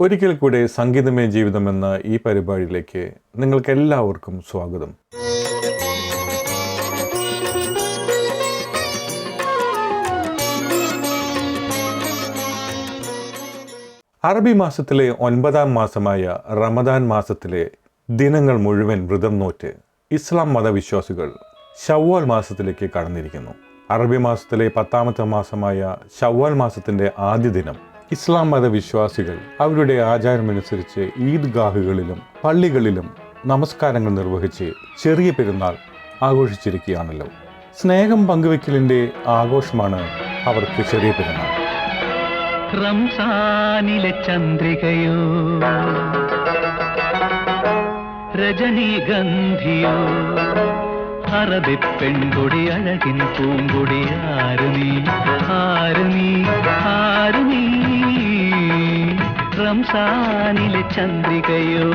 ഒരിക്കൽ കൂടെ സംഗീതമേ ജീവിതം എന്ന ഈ പരിപാടിയിലേക്ക് നിങ്ങൾക്ക് എല്ലാവർക്കും സ്വാഗതം. അറബി മാസത്തിലെ ഒൻപതാം മാസമായ റമദാൻ മാസത്തിലെ ദിനങ്ങൾ മുഴുവൻ വ്രതം നോറ്റ് ഇസ്ലാം മതവിശ്വാസികൾ ഷവ്വാൽ മാസത്തിലേക്ക് കടന്നിരിക്കുന്നു. അറബി മാസത്തിലെ പത്താമത്തെ മാസമായ ഷവ്വാൽ മാസത്തിന്റെ ആദ്യ ദിനം ഇസ്ലാം മതവിശ്വാസികൾ അവരുടെ ആചാരമനുസരിച്ച് ഈദ്ഗാഹുകളിലും പള്ളികളിലും നമസ്കാരങ്ങൾ നിർവഹിച്ച് ചെറിയ പെരുന്നാൾ ആഘോഷിച്ചിരിക്കുകയാണല്ലോ. സ്നേഹം പങ്കുവെക്കലിന്റെ ആഘോഷമാണ് അവർക്ക് ചെറിയ പെരുന്നാൾ. റംസാനിലെ ചന്ദ്രികയോ രജനീഗന്ധിയോ അറബി പെൺകൊടി അഴകിൻ പൂങ്കൊടി ആരു നീ ആരു നീ ആരു നീ. റംസാനിലെ ചന്ദ്രികയോ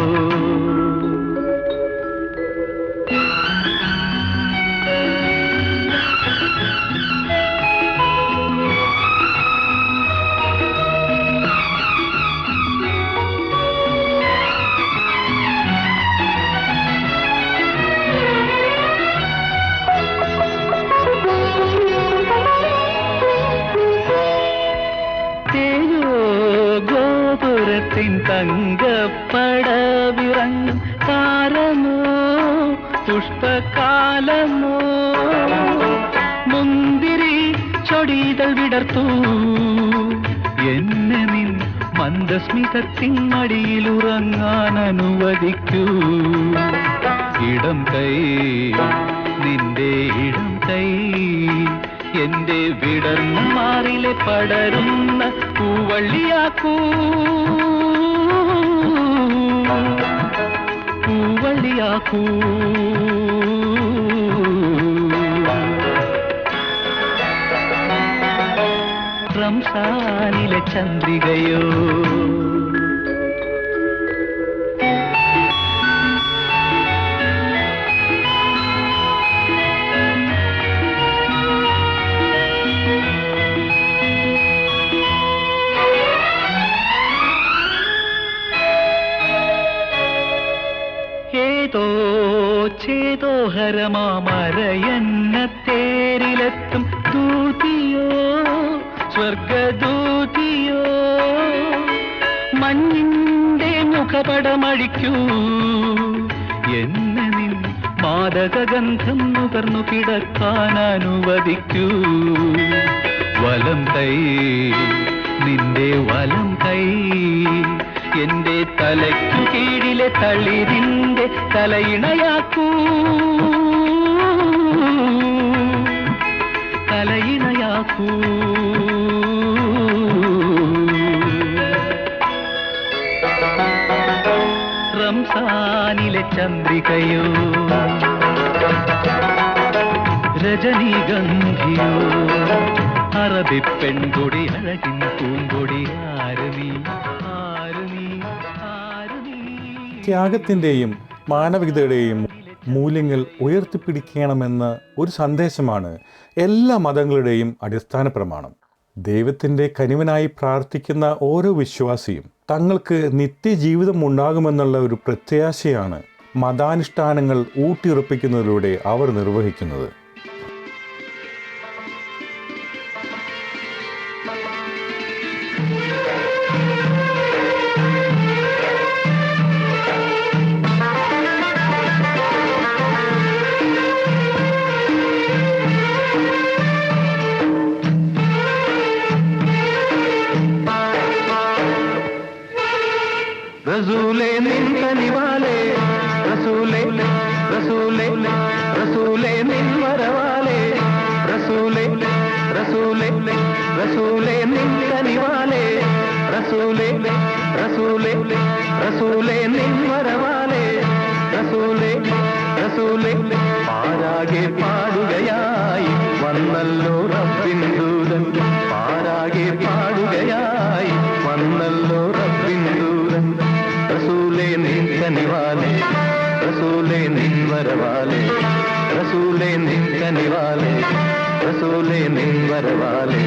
ഗോപുരത്തിൻ காரமோ താരമോ പുഷ്പകാലമോ? മുന്തിരി ചൊടിതൾ വിടർത്തു. എന്നെ നിൻ മന്ദസ്മിതത്തിൻ മടിയിലുറങ്ങാൻ അനുവദിക്കൂ. ഇടം കൈ നിന്റെ ഇടം കൈ എന്റെ മാറിലെ പടരുന്ന പൂവള്ളിയാക്കൂ. പൂവള്ളിയാക്കൂ റംസാനിലെ ചന്ദ്രികയോ ചേതോ ഹരമാമരയന്ന തേരിലെത്തും ദൂതിയോ സ്വർഗദൂതിയോ. മഞ്ഞിന്റെ മുഖപടമഴിക്കൂ എന്നെ നിൻ മാദകഗന്ധം നുകർന്നു കിടക്കാൻ അനുവദിക്കൂ. വലം കൈ നിന്റെ വലം കൈ എന്റെ തലയ്ക്കു കീഴിലെ തളിരിന്റെ തലയിണയാക്കൂ. റംസാനിലെ ചന്ദ്രികയോ രജനീഗന്ധിയോ അറബി പെൺകൊടി അഴകിൻ പൂങ്കൊടി ആര് നീ ആര് നീ ആര് നീ ത്യാഗത്തിന്റെയും മാനവികതയുടെയും മൂല്യങ്ങൾ ഉയർത്തിപ്പിടിക്കണമെന്ന ഒരു സന്ദേശമാണ് എല്ലാ മതങ്ങളുടെയും അടിസ്ഥാന പ്രമാണം ദൈവത്തിന്റെ കനിവനായി പ്രാർത്ഥിക്കുന്ന ഓരോ വിശ്വാസിയും തങ്ങൾക്ക് നിത്യജീവിതം ഉണ്ടാകുമെന്നുള്ള ഒരു പ്രത്യാശയാണ് മതാനുഷ്ഠാനങ്ങൾ ഊട്ടിയുറപ്പിക്കുന്നതിലൂടെ അവർ നിർവഹിക്കുന്നത്. റസൂലേ റസൂലേ നിൻ വരവാലേ റസൂലേ റസൂലേ പാരാകെ പാടുകയായി വന്നല്ലോ റബ്ബിൻ ദൂതൻ. പാരാകെ പാടുകയായി വന്നല്ലോ റബ്ബിൻ ദൂതൻ. റസൂലേ നിൻ കനിവാലേ റസൂലേ നിൻ വരവാലേ റസൂലേ നിൻ കനിവാലേ റസൂലേ നിൻ വരവാലേ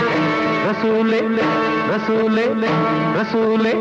റസൂലേ റസൂലേ റസൂലേ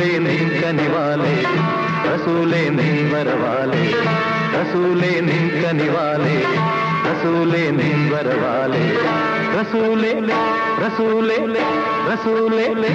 റസൂലേ നിൻ കനിവാലേ റസൂലേ നിൻ വരവാലേ റസൂലേ നിൻ കനിവാലേ റസൂലേ നിൻ വരവാലേ റസൂലേ റസൂലേ റസൂലേ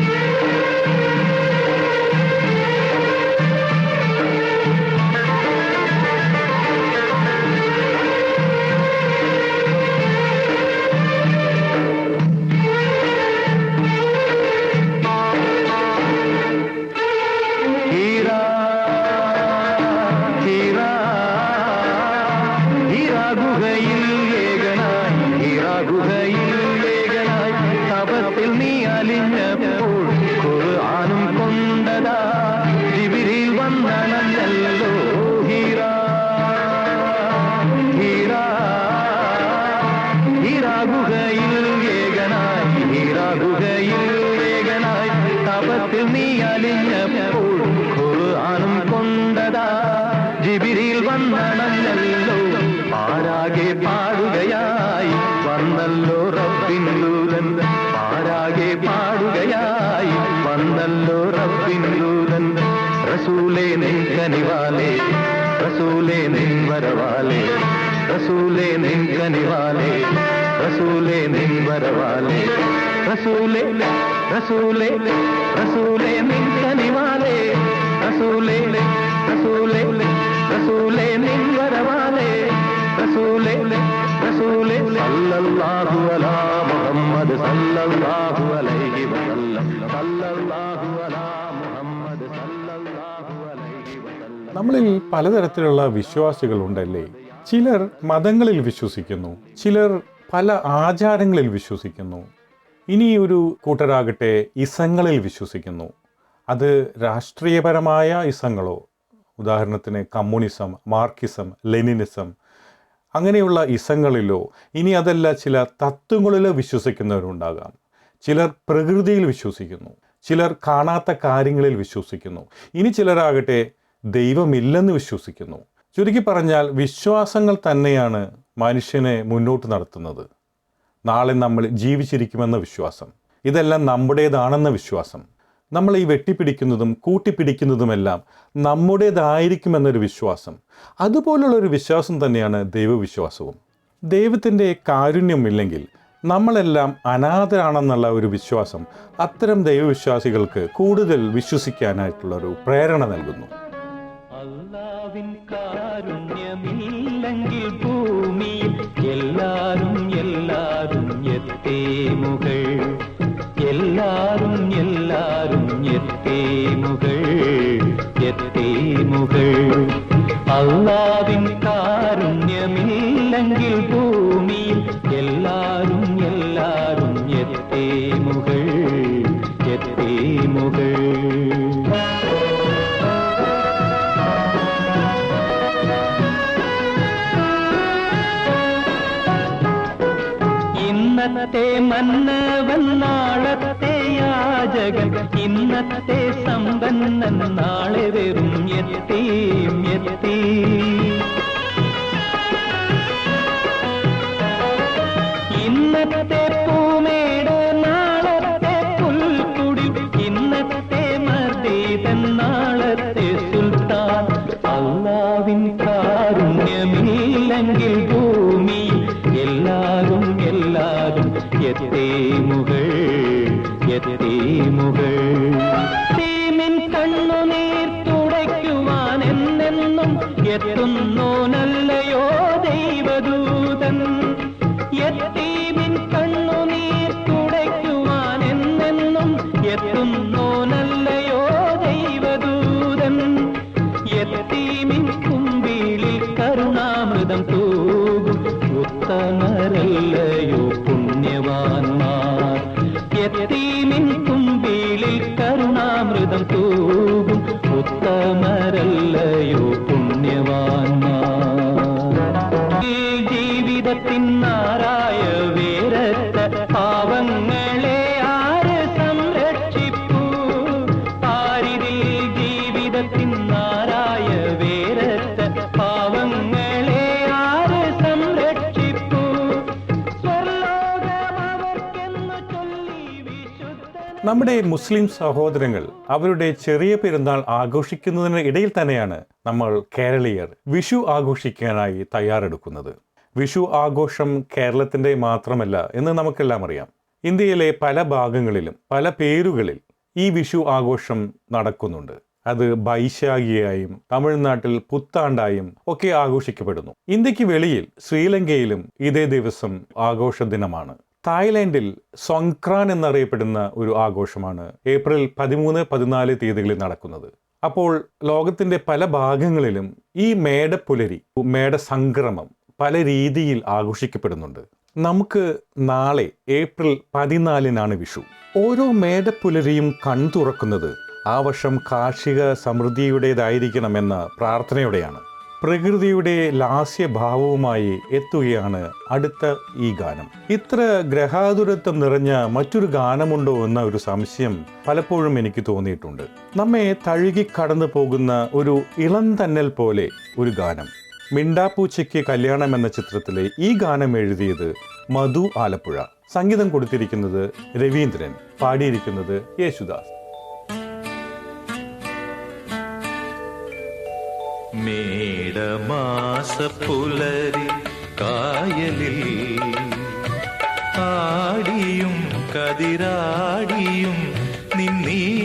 റസൂലേ റസൂലേ റസൂലേ നിൻ റസൂലെ റസൂലേ റസൂലേ റസൂലെ റസൂലേ റസൂലേ സല്ലല്ലാഹു അലാ മുഹമ്മദ് സല്ലല്ലാഹു അലൈഹി വസല്ലം. സല്ലല്ലാഹു അലാ മുഹമ്മദ് സല്ലല്ലാഹു അലൈഹി വസല്ലം. നമ്മളിൽ പലതരത്തിലുള്ള വിശ്വാസികളുണ്ടല്ലേ ചിലർ മതങ്ങളിൽ വിശ്വസിക്കുന്നു ചിലർ പല ആചാരങ്ങളിൽ വിശ്വസിക്കുന്നു. ഇനി ഒരു കൂട്ടരാകട്ടെ ഇസങ്ങളിൽ വിശ്വസിക്കുന്നു. അത് രാഷ്ട്രീയപരമായ ഇസങ്ങളോ ഉദാഹരണത്തിന് കമ്മ്യൂണിസം മാർക്കിസം ലെനിനിസം അങ്ങനെയുള്ള ഇസങ്ങളിലോ ഇനി അതല്ല ചില തത്വങ്ങളിലോ വിശ്വസിക്കുന്നവരുണ്ടാകാം. ചിലർ പ്രകൃതിയിൽ വിശ്വസിക്കുന്നു ചിലർ കാണാത്ത കാര്യങ്ങളിൽ വിശ്വസിക്കുന്നു. ഇനി ചിലരാകട്ടെ ദൈവമില്ലെന്ന് വിശ്വസിക്കുന്നു. ചുരുക്കി പറഞ്ഞാൽ വിശ്വാസങ്ങൾ തന്നെയാണ് മനുഷ്യനെ മുന്നോട്ട് നടത്തുന്നത്. നാളെ നമ്മൾ ജീവിച്ചിരിക്കുമെന്ന വിശ്വാസം. ഇതെല്ലാം നമ്മുടേതാണെന്ന വിശ്വാസം. നമ്മൾ ഈ വെട്ടിപ്പിടിക്കുന്നതും കൂട്ടിപ്പിടിക്കുന്നതുമെല്ലാം നമ്മുടേതായിരിക്കുമെന്നൊരു വിശ്വാസം. അതുപോലുള്ള ഒരു വിശ്വാസം തന്നെയാണ് ദൈവവിശ്വാസവും. ദൈവത്തിന്റെ കാരുണ്യമില്ലെങ്കിൽ നമ്മളെല്ലാം അനാഥരാണെന്നുള്ള ഒരു വിശ്വാസം അത്തരം ദൈവവിശ്വാസികൾക്ക് കൂടുതൽ വിശ്വസിക്കാനായിട്ടുള്ള ഒരു പ്രേരണ നൽകുന്നു. അല്ലാവിൻ കാരുണ്യമില്ലെങ്കിൽ ഭൂമിയിൽ എല്ലാവരും എത്തേമുകൾ എല്ലാരും എല്ലാരും എത്തേമുകൾ എത്തേമുകൾ അള്ളാവിൻ കാരുണ്യമില്ലെങ്കിൽ ഭൂമിയിൽ എല്ലാരും എല്ലാരും എത്തേമുകൾ എത്തേമുകൾ ഇന്നത്തെ വന്നാളത്തെ നാളത്തെ യാചകൻ ഇന്നത്തെ സമ്പന്നൻ നാളെ വെറും എത്തിയും എത്തി. എന്നെന്നും എത്തുന്നോനല്ലയോ ദൈവദൂതൻ? എത്തീമിൻ കണ്ണുനീർ തുടയ്ക്കുവാൻ എന്നെന്നും എത്തുന്നോനല്ലയോ ദൈവദൂതൻ? എത്തീമിൻ കുമ്പിളിൽ കരുണാമൃതം തൂകും. ഉത്തമരല്ലയോ പുണ്യവാന്മാർ? എത്തീമിൻ നമ്മുടെ മുസ്ലിം സഹോദരങ്ങൾ അവരുടെ ചെറിയ പെരുന്നാൾ ആഘോഷിക്കുന്നതിന് ഇടയിൽ തന്നെയാണ് നമ്മൾ കേരളീയർ വിഷു ആഘോഷിക്കാനായി തയ്യാറെടുക്കുന്നത്. വിഷു ആഘോഷം കേരളത്തിന്റെ മാത്രമല്ല എന്ന് നമുക്കെല്ലാം അറിയാം. ഇന്ത്യയിലെ പല ഭാഗങ്ങളിലും പല പേരുകളിൽ ഈ വിഷു ആഘോഷം നടക്കുന്നുണ്ട്. അത് ബൈശാഖിയായും തമിഴ്നാട്ടിൽ പുത്താണ്ടായും ഒക്കെ ആഘോഷിക്കപ്പെടുന്നു. ഇന്ത്യയ്ക്ക് വെളിയിൽ ശ്രീലങ്കയിലും ഇതേ ദിവസം ആഘോഷ ദിനമാണ് തായ്ലാൻഡിൽ സൊങ്ക്രാൻ എന്നറിയപ്പെടുന്ന ഒരു ആഘോഷമാണ് ഏപ്രിൽ പതിമൂന്ന് പതിനാല് തീയതികളിൽ നടക്കുന്നത്. അപ്പോൾ ലോകത്തിന്റെ പല ഭാഗങ്ങളിലും ഈ മേടപ്പുലരി മേടസംക്രമം പല രീതിയിൽ ആഘോഷിക്കപ്പെടുന്നുണ്ട്. നമുക്ക് നാളെ ഏപ്രിൽ പതിനാലിനാണ് വിഷു. ഓരോ മേടപ്പുലരിയും കൺതുറക്കുന്നത് ആ വർഷം കാർഷിക സമൃദ്ധിയുടേതായിരിക്കണമെന്ന പ്രാർത്ഥനയോടെയാണ്. പ്രകൃതിയുടെ ലാസ്യഭാവവുമായി എത്തുകയാണ് അടുത്ത ഈ ഗാനം. ഇത്ര ഗ്രഹാതുരത്വം നിറഞ്ഞ മറ്റൊരു ഗാനമുണ്ടോ എന്ന ഒരു സംശയം പലപ്പോഴും എനിക്ക് തോന്നിയിട്ടുണ്ട്. നമ്മെ തഴുകി കടന്നു പോകുന്ന ഒരു ഇളം തന്നൽ പോലെ ഒരു ഗാനം. മിണ്ടാപ്പൂച്ചയ്ക്ക് കല്യാണം എന്ന ചിത്രത്തിലെ ഈ ഗാനം എഴുതിയത് മധു ആലപ്പുഴ. സംഗീതം കൊടുത്തിരിക്കുന്നത് രവീന്ദ്രൻ. പാടിയിരിക്കുന്നത് യേശുദാസ്. മേടമാസപ്പുലരി കായലിൽ ആടിയും കതിരാടിയും നിന്നീല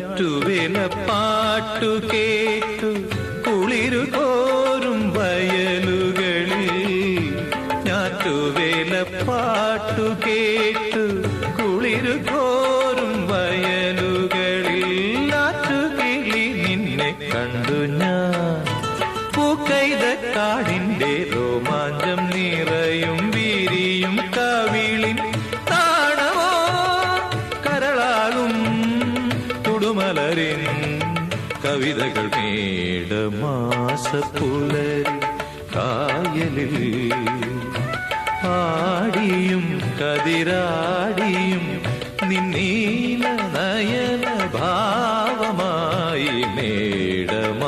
ഞാറ്റുവേല പാട്ടു കേട്ടു കുളിരു മേടമാസപ്പുലരി കായലിൽ ആടിയും കതിരാടിയും നിന്നീല നയന ഭാവമായി മേടമാസപ്പുലരി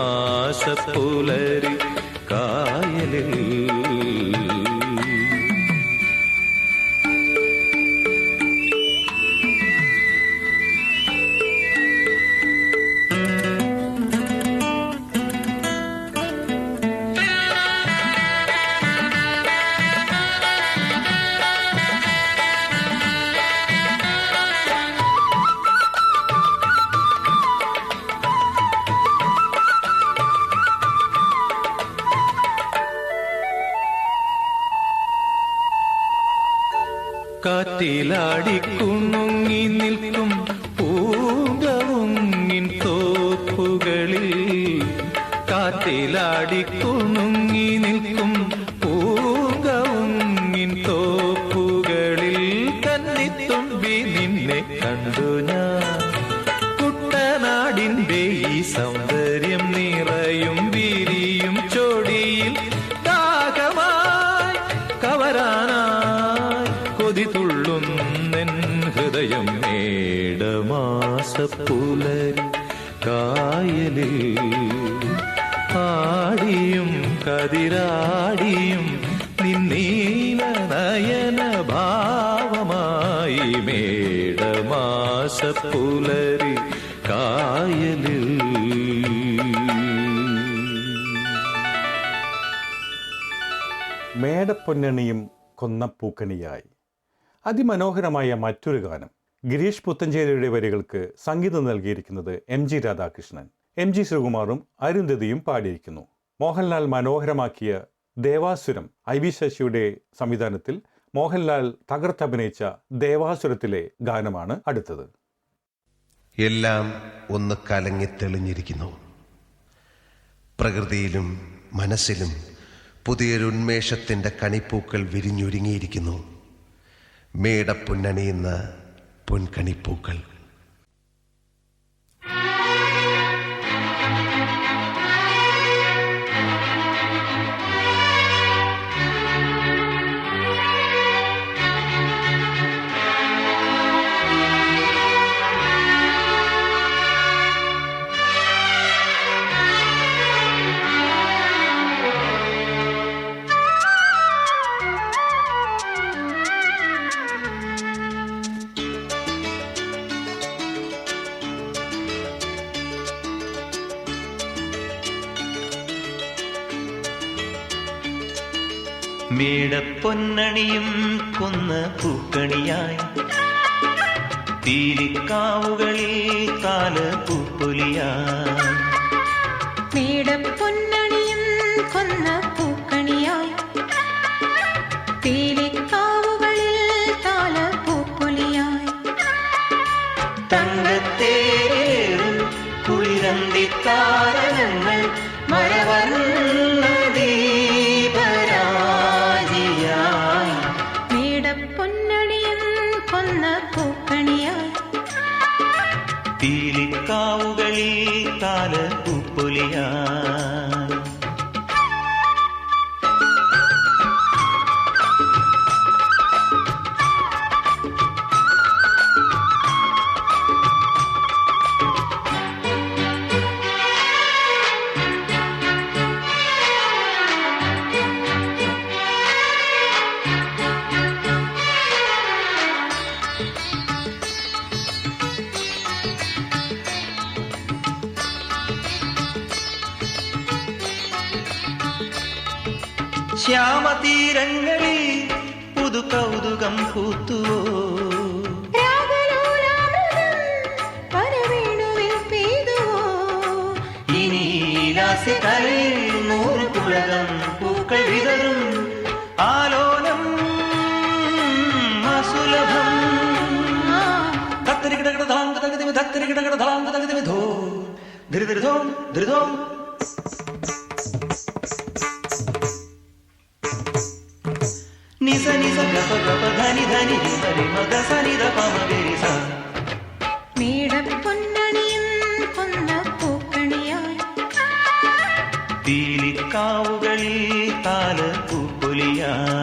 తాయిలాడిక్కును മേടപ്പൊന്നണിയും കൊന്നപ്പൂക്കണിയായി അതിമനോഹരമായ മറ്റൊരു ഗാനം ഗിരീഷ് പുത്തഞ്ചേരിയുടെ വരികൾക്ക് സംഗീതം നൽകിയിരിക്കുന്നത് M G Radhakrishnan. M G ശ്രീകുമാറും അരുന്ധതിയും പാടിയിരിക്കുന്നു. മോഹൻലാൽ മനോഹരമാക്കിയ ദേവാസുരം ഐ വി ശശിയുടെ സംവിധാനത്തിൽ മോഹൻലാൽ തകർത്തഭിനയിച്ച ദേവാസുരത്തിലെ ഗാനമാണ് അടുത്തത്. എല്ലാം ഒന്ന് കലങ്ങി തെളിഞ്ഞിരിക്കുന്നു. പ്രകൃതിയിലും മനസ്സിലും പുതിയൊരു ഉന്മേഷത്തിന്റെ കണിപ്പൂക്കൾ വിരിഞ്ഞൊരുങ്ങിയിരിക്കുന്നു. മേടപ്പൊന്നണിയുന്ന പൊൻകണിപ്പൂക്കൾ. മേടപ്പൊന്നണിയും കൊന്ന പൂക്കണിയായി. തീരിക്കാവുകളിൽ കാല പൂപ്പൊലിയായി മേടപ്പൊന്നണിയും കൊന്ന പൂക്കണിയായി. തീരിക്കാവുകളിൽ കാല പൂപ്പൊലിയായി തങ്കത്തേറും കുളിരന്തി ശ്യാമതീരങ്ങളിൽ പുതു കൗതുകം പൂത്തുവോ രാഗലോലാമൃതം പരവേണുവിൽ പെയ്തുവോ ഇനി ലാസ്യകലയിൽ നൂറ് കുളകം പൂക്കൾ വിതറും ആലോലം അസുലഭം ആ തത്തരികിടകിടതാം തകതിമി തത്തരികിടകിടതാം തകതിമി ധോ ധൃധൃധോം ധൃധോം നിസ നിസ ഗപ ഗപ ധനി ധനി രിമ രിമ ഗസ നിധ പമ ഗരി സ മേടപ്പൊന്നണിയും കൊന്ന പൂക്കണിയായി താല പൂപ്പൊലിയായി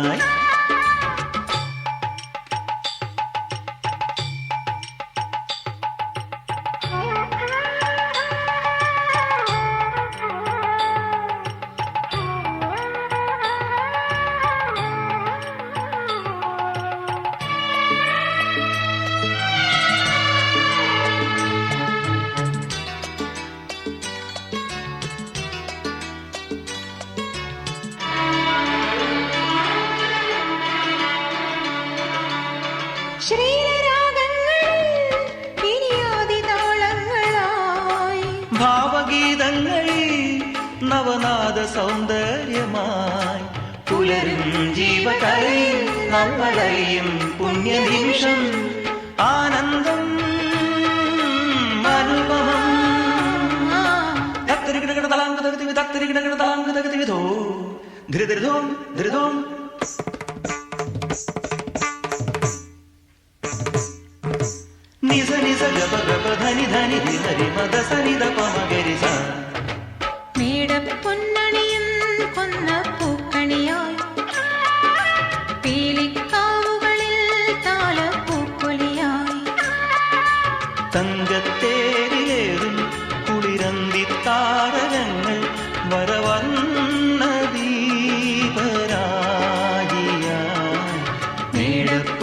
സൗന്ദര്യമായി പുലരും ജീവകലയിൽ നമ്മളെയും പുണ്യനിമിഷം. ആനന്ദം അനുപമം തത്തരികിടകിട തളാങ്ക് തകതിവി തത്തരികിടകിട തളാങ്ക് തകതിവിധോ ധൃതൃധോം ധൃതോം ദ പമ ഗരി സ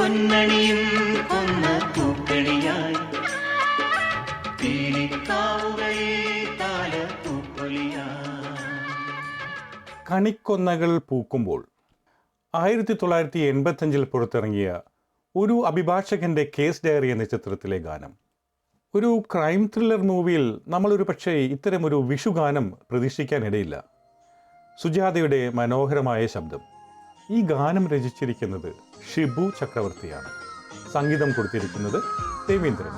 മേടപ്പൊന്നണിയും കൊന്ന താലപ്പൂക്കൊലിയായി. കണിക്കൊന്നകൾ പൂക്കുമ്പോൾ ആയിരത്തി തൊള്ളായിരത്തി എൺപത്തഞ്ചിൽ പുറത്തിറങ്ങിയ ഒരു അഭിഭാഷകന്റെ കേസ് ഡയറി എന്ന ചിത്രത്തിലെ ഗാനം. ഒരു ക്രൈം ത്രില്ലർ മൂവിയിൽ നമ്മളൊരു പക്ഷേ ഇത്തരമൊരു വിഷുഗാനം പ്രതീക്ഷിക്കാനിടയില്ല. സുജാതയുടെ മനോഹരമായ ശബ്ദം. ഈ ഗാനം രചിച്ചിരിക്കുന്നത് ഷിബു ചക്രവർത്തിയാണ്. സംഗീതം കൊടുത്തിരിക്കുന്നത് രവീന്ദ്രൻ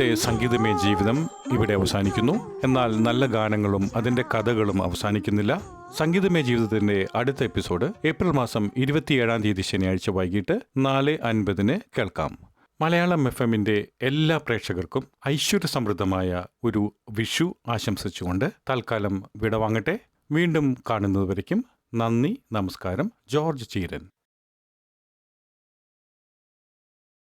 ഇന്നത്തെ സംഗീതമേ ജീവിതം ഇവിടെ അവസാനിക്കുന്നു. എന്നാൽ നല്ല ഗാനങ്ങളും അതിന്റെ കഥകളും അവസാനിക്കുന്നില്ല. സംഗീതമേ ജീവിതത്തിന്റെ അടുത്ത എപ്പിസോഡ് ഏപ്രിൽ മാസം ഇരുപത്തിയേഴാം തീയതി ശനിയാഴ്ച വൈകിട്ട് നാല് അൻപതിന് കേൾക്കാം. മലയാളം എഫ് എമ്മിന്റെ എല്ലാ പ്രേക്ഷകർക്കും ഐശ്വര്യ സമൃദ്ധമായ ഒരു വിഷു ആശംസിച്ചുകൊണ്ട് തൽക്കാലം വിടവാങ്ങട്ടെ. വീണ്ടും കാണുന്നതുവരയ്ക്കും നന്ദി നമസ്കാരം. ജോർജ് ചീരൻ.